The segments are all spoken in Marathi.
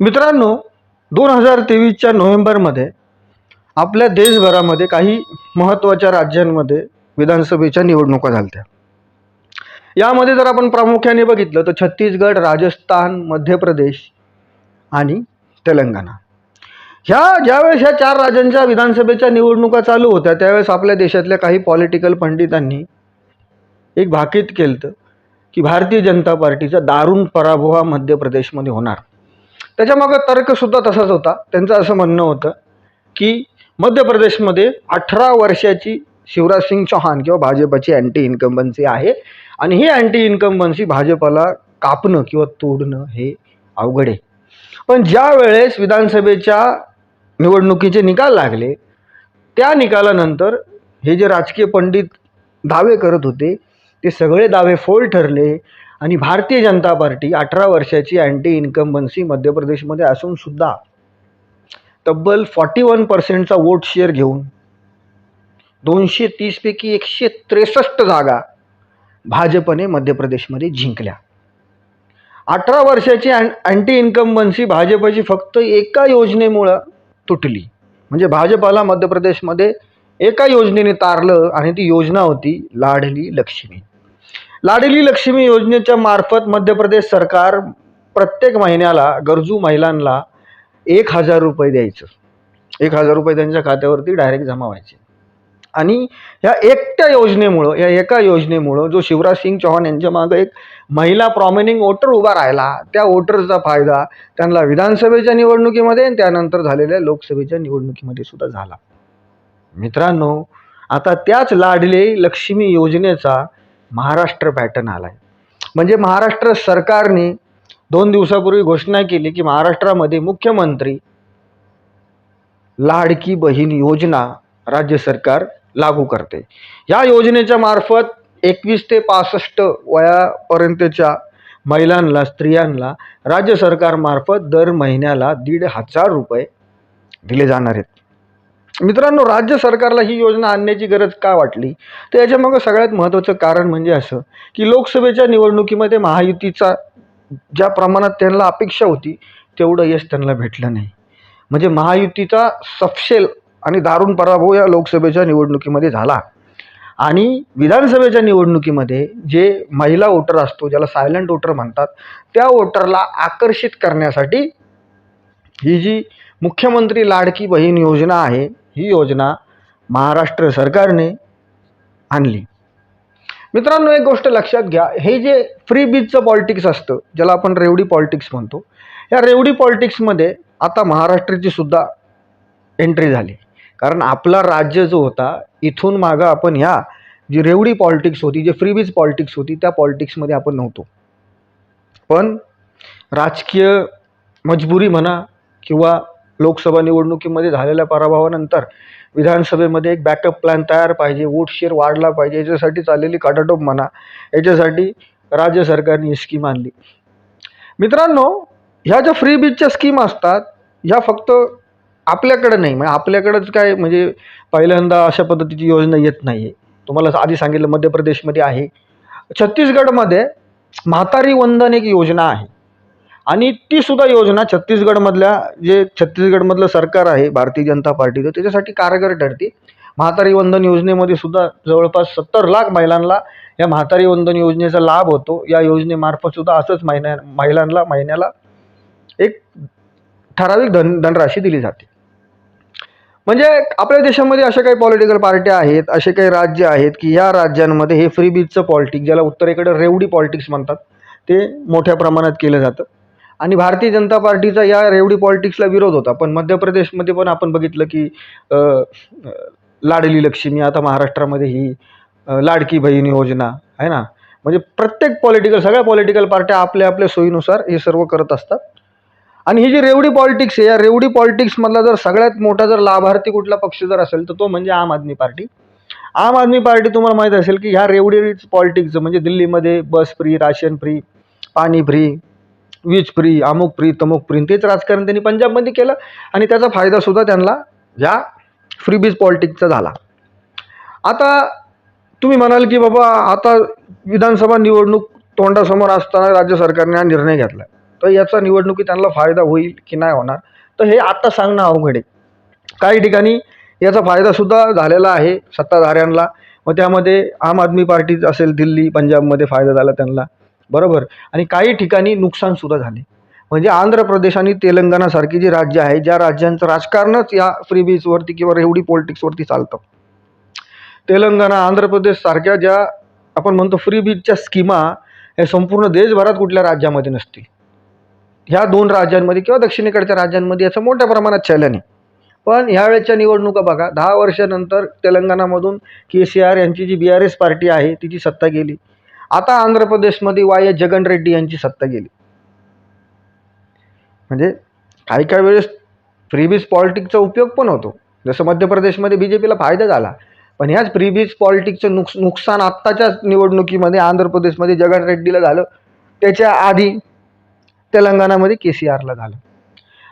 मित्रांनो दोन हजार तेवीसच्या नोव्हेंबरमध्ये आपल्या देशभरामध्ये काही महत्त्वाच्या राज्यांमध्ये विधानसभेच्या निवडणुका झाल्या यामध्ये जर आपण प्रामुख्याने बघितलं तर छत्तीसगड राजस्थान मध्य प्रदेश आणि तेलंगणा. ह्या ज्यावेळेस ह्या चार राज्यांच्या विधानसभेच्या निवडणुका चालू होत्या त्यावेळेस आपल्या देशातल्या काही पॉलिटिकल पंडितांनी एक भाकीत केलं की भारतीय जनता पार्टीचा दारुण पराभव हा मध्य प्रदेशमध्ये होणार. त्याच्यामागं तर्कसुद्धा तसाच होता. त्यांचं असं म्हणणं होतं की मध्य प्रदेशमध्ये अठरा वर्षाची शिवराज सिंग चौहान किंवा भाजपची अँटी इन्कम्बन्सी आहे. आणि ही अँटी इन्कम्बन्सी भाजपला कापणं किंवा तोडणं हे अवघड आहे. पण ज्या वेळेस विधानसभेच्या निवडणुकीचे निकाल लागले त्या निकालानंतर हे जे राजकीय पंडित दावे करत होते ते सगळे दावे फोल ठरले. आणि भारतीय जनता पार्टी अठरा वर्षाची अँटी इन्कम्बन्सी मध्य प्रदेशमध्ये असूनसुद्धा तब्बल फॉर्टी वन पर्सेंटचा वोट शेअर घेऊन दोनशे तीसपैकी एकशे त्रेसष्ट जागा भाजपने मध्य प्रदेशमध्ये जिंकल्या. अठरा वर्षाची अँ अँटी इन्कम्बन्सी भाजपची फक्त एका योजनेमुळं तुटली. म्हणजे भाजपाला मध्य प्रदेशमध्ये एका योजनेने तारलं आणि ती योजना होती लाडली लक्ष्मी. लाडली लक्ष्मी योजनेच्या मार्फत मध्य प्रदेश सरकार प्रत्येक महिन्याला गरजू महिलांना एक हजार रुपये द्यायचं. एक हजार रुपये त्यांच्या खात्यावरती डायरेक्ट जमा व्हायचे. आणि ह्या एकट्या योजनेमुळं या एका योजनेमुळं जो शिवराज सिंग चौहान यांच्या मागं एक महिला प्रॉमिनिंग वोटर उभा राहिला त्या वोटरचा फायदा त्यांना विधानसभेच्या निवडणुकीमध्ये आणि त्यानंतर झालेल्या लोकसभेच्या निवडणुकीमध्ये सुद्धा झाला. मित्रांनो आता त्याच लाडले लक्ष्मी योजनेचा महाराष्ट्र पॅटर्न आला आहे म्हणजे महाराष्ट्र सरकारने दोन दिवसापूर्वी घोषणा केली की महाराष्ट्रामध्ये मुख्यमंत्री लाडकी बहीण योजना राज्य सरकार लागू करते. या योजनेच्या मार्फत एकवीस ते पासष्ट वयापर्यंतच्या महिलांना स्त्रियांना राज्य सरकारमार्फत दर महिन्याला दीड हजार रुपये दिले जाणार आहेत. मित्रांनो राज्य सरकारला ही योजना आणण्याची गरज का वाटली? तर याच्यामागं सगळ्यात महत्त्वाचं कारण म्हणजे असं की लोकसभेच्या निवडणुकीमध्ये महायुतीचा ज्या प्रमाणात त्यांना अपेक्षा होती तेवढं यश त्यांना भेटलं नाही. म्हणजे महायुतीचा सपशेल आणि दारुण पराभव या लोकसभेच्या निवडणुकीमध्ये झाला. आणि विधानसभेच्या निवडणुकीमध्ये जे महिला वोटर असतो ज्याला सायलंट वोटर म्हणतात त्या वोटरला आकर्षित करण्यासाठी ही जी मुख्यमंत्री लाडकी बहीण योजना आहे ही योजना महाराष्ट्र सरकारने आणली. मित्रांनो एक गोष्ट लक्षात घ्या. हे जे फ्री बीजचं पॉलिटिक्स असतं ज्याला आपण रेवडी पॉलिटिक्स म्हणतो या रेवडी पॉलिटिक्समध्ये आता महाराष्ट्राची सुद्धा एंट्री झाली. कारण आपला राज्य जो होता इथून मागं आपण ह्या जी रेवडी पॉलिटिक्स होती जे फ्रीबीज पॉलिटिक्स होती त्या पॉलिटिक्समध्ये आपण नव्हतो. पण राजकीय मजबुरी म्हणा किंवा लोकसभा निवडणुकीमध्ये झालेल्या पराभवानंतर विधानसभेमध्ये एक बॅकअप प्लॅन तयार पाहिजे वोट शेअर वाढला पाहिजे याच्यासाठी चाललेली काटाटोप म्हणा याच्यासाठी राज्य सरकारने ही स्कीम आणली. मित्रांनो ह्या ज्या फ्री बीजच्या स्कीम असतात ह्या फक्त आपल्याकडं नाही म्हणजे आपल्याकडंच काय म्हणजे पहिल्यांदा अशा पद्धतीची योजना येत नाही आहे तुम्हाला आधी सांगितलं मध्य प्रदेशमध्ये आहे. छत्तीसगडमध्ये म्हातारी वंदन एक योजना आहे. आणि ती सुद्धा योजना छत्तीसगडमधल्या जे छत्तीसगडमधलं सरकार आहे भारतीय जनता पार्टीचं त्याच्यासाठी कारगर ठरते. म्हातारी वंदन योजनेमध्ये सुद्धा जवळपास सत्तर लाख महिलांना या म्हातारी वंदन योजनेचा लाभ होतो. या योजनेमार्फत सुद्धा असंच महिन्या महिलांना महिन्याला एक ठराविक धन धनराशी दिली जाते. म्हणजे आपल्या देशामध्ये अशा काही पॉलिटिकल पार्ट्या आहेत असे काही राज्य आहेत की या राज्यांमध्ये हे फ्री बीजचं पॉलिटिक्स ज्याला उत्तरेकडे रेवडी पॉलिटिक्स म्हणतात ते मोठ्या प्रमाणात केलं जातं. आणि भारतीय जनता पार्टीचा या रेवडी पॉलिटिक्सला विरोध होता. पण मध्य प्रदेशमध्ये पण आपण बघितलं की लाडली लक्ष्मी आता महाराष्ट्रामध्ये ही लाडकी बहीण योजना आहे ना? म्हणजे प्रत्येक पॉलिटिकल सगळ्या पॉलिटिकल पार्ट्या आपल्या आपल्या सोयीनुसार हे सर्व करत असतात. आणि ही जी रेवडी पॉलिटिक्स आहे या रेवडी पॉलिटिक्समधला जर सगळ्यात मोठा जर लाभार्थी कुठला पक्ष जर असेल तर तो म्हणजे आम आदमी पार्टी. आम आदमी पार्टी तुम्हाला माहीत असेल की ह्या रेवडी पॉलिटिक्सचं म्हणजे दिल्लीमध्ये बस फ्री राशन फ्री पाणी फ्री वीज फ्री अमुक फ्री तमुक फ्री तेच राजकारण त्यांनी पंजाबमध्ये केलं आणि त्याचा फायदासुद्धा त्यांना या फ्री बीज पॉलिटिक्सचा झाला. आता तुम्ही म्हणाल की बाबा आता विधानसभा निवडणूक तोंडासमोर असताना राज्य सरकारने हा निर्णय घेतला. तर याचा निवडणुकीत त्यांना फायदा होईल की नाही होणार? तर हे आत्ता सांगणं अवघड आहे. काही ठिकाणी याचा फायदासुद्धा झालेला आहे सत्ताधाऱ्यांना. मग त्यामध्ये आम आदमी पार्टी असेल दिल्ली पंजाबमध्ये फायदा झाला त्यांना. बरोबर? आणि काही ठिकाणी नुकसानसुद्धा झाले. म्हणजे आंध्र प्रदेश आणि तेलंगणासारखी जी राज्य आहे ज्या राज्यांचं राजकारणच या फ्रीबीजवरती किंवा रेवडी पॉलिटिक्सवरती चालतं. तेलंगणा आंध्र प्रदेश सारख्या ज्या आपण म्हणतो फ्री बीजच्या स्कीमा हे संपूर्ण देशभरात कुठल्या राज्यामध्ये नसतील? ह्या दोन राज्यांमध्ये किंवा दक्षिणेकडच्या राज्यांमध्ये याचं मोठ्या प्रमाणात चलन आहे. पण ह्यावेळेच्या निवडणुका बघा दहा वर्षानंतर तेलंगणामधून के सी आर यांची जी बी आर एस पार्टी आहे तिची सत्ता गेली. आता आंध्र प्रदेशमध्ये वाय एस जगन रेड्डी यांची सत्ता गेली. म्हणजे काही काही वेळेस फ्रीबीज पॉलिटिक्सचा उपयोग पण होतो. जसं मध्य प्रदेशमध्ये बी जे पीला फायदा झाला पण ह्याच फ्रीबीज पॉलिटिक्सचं नुक नुकसान आत्ताच्याच निवडणुकीमध्ये आंध्र प्रदेशमध्ये जगन रेड्डीला झालं. त्याच्या आधी तेलंगणामध्ये के सी आरला झालं.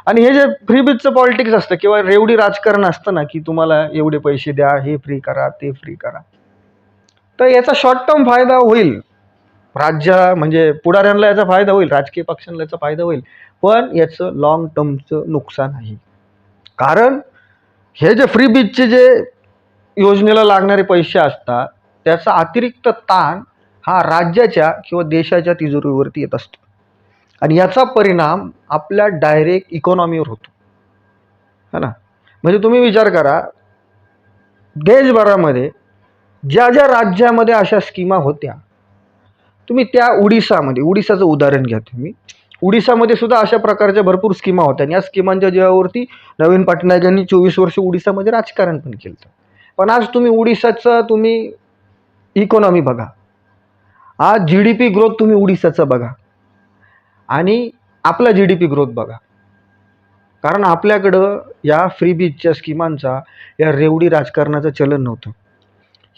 आणि हे जे फ्रीबीजचं पॉलिटिक्स असतं किंवा रेवडी राजकारण असतं ना की तुम्हाला एवढे पैसे द्या हे फ्री करा ते फ्री करा तर याचा शॉर्ट टर्म फायदा होईल. राज्य म्हणजे पुढाऱ्यांना याचा फायदा होईल राजकीय पक्षांना याचा फायदा होईल पण याचं लॉंग टर्मचं नुकसान आहे. कारण हे जे फ्री बीजचे जे योजनेला लागणारे पैसे असतात त्याचा अतिरिक्त ताण हा राज्याच्या किंवा देशाच्या तिजोरीवरती येत असतो. आणि याचा परिणाम आपल्या डायरेक्ट इकॉनॉमीवर होतो. है ना? म्हणजे तुम्ही विचार करा देशभरामध्ये ज्या ज्या राज्यामध्ये अशा स्कीमा होत्या तुम्ही त्या उडिसामध्ये उडिसाचं उदाहरण घ्या तुम्ही. उडिसामध्ये सुद्धा अशा प्रकारच्या भरपूर स्कीमा होत्या आणि या स्कीमांच्या जीवावरती नवीन पटनायक यांनी चोवीस वर्ष उडिसामध्ये राजकारण पण केलं पण आज तुम्ही उडिसाचं तुम्ही इकॉनॉमी बघा. आज जी डी पी ग्रोथ तुम्ही उडिसाचा बघा. आणि आपला जी डी पी ग्रोथ बघा. कारण आपल्याकडं या फ्री बीजच्या स्कीमांचा या रेवडी राजकारणाचं चलन नव्हतं.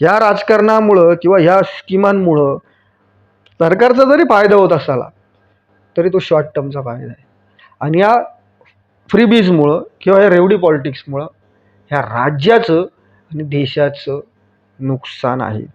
या राजकारणामुळं किंवा ह्या स्कीमांमुळं सरकारचा जरी फायदा होत असाला तरी तो शॉर्ट टर्मचा फायदा आहे. आणि या फ्रीबीजमुळं किंवा या रेवडी पॉलिटिक्समुळं ह्या राज्याचं आणि देशाचं नुकसान आहे.